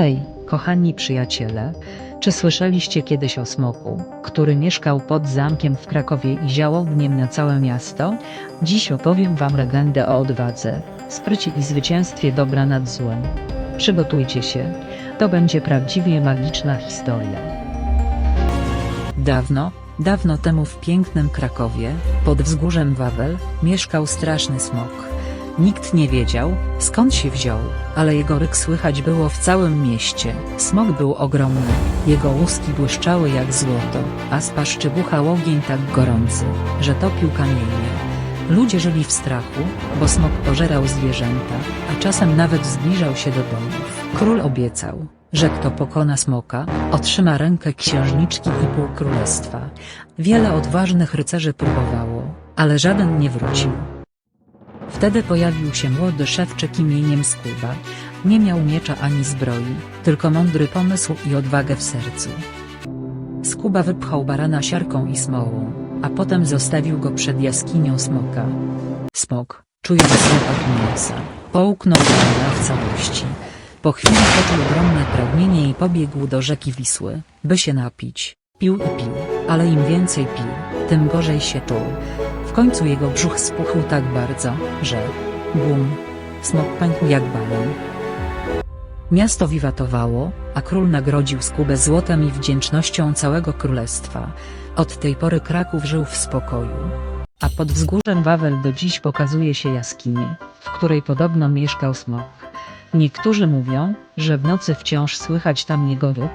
Hej, kochani przyjaciele, czy słyszeliście kiedyś o smoku, który mieszkał pod zamkiem w Krakowie i ziałał gniem na całe miasto? Dziś opowiem wam legendę o odwadze, sprycie i zwycięstwie dobra nad złem. Przygotujcie się, to będzie prawdziwie magiczna historia. Dawno, dawno temu w pięknym Krakowie, pod wzgórzem Wawel, mieszkał straszny smok. Nikt nie wiedział, skąd się wziął, ale jego ryk słychać było w całym mieście. Smok był ogromny, jego łuski błyszczały jak złoto, a z paszczy buchał ogień tak gorący, że topił kamienie. Ludzie żyli w strachu, bo smok pożerał zwierzęta, a czasem nawet zbliżał się do domów. Król obiecał, że kto pokona smoka, otrzyma rękę księżniczki i pół królestwa. Wiele odważnych rycerzy próbowało, ale żaden nie wrócił. Wtedy pojawił się młody szewczyk imieniem Skuba. Nie miał miecza ani zbroi, tylko mądry pomysł i odwagę w sercu. Skuba wypchał barana siarką i smołą, a potem zostawił go przed jaskinią smoka. Smok, czując zapach mięsa, połknął barana w całości. Po chwili poczuł ogromne pragnienie i pobiegł do rzeki Wisły, by się napić. Pił i pił, ale im więcej pił, tym gorzej się czuł. W końcu jego brzuch spuchł tak bardzo, że bum, smok pękł jak balon. Miasto wiwatowało, a król nagrodził Skubę złotem i wdzięcznością całego królestwa. Od tej pory Kraków żył w spokoju. A pod wzgórzem Wawel do dziś pokazuje się jaskinię, w której podobno mieszkał smok. Niektórzy mówią, że w nocy wciąż słychać tam jego ryk,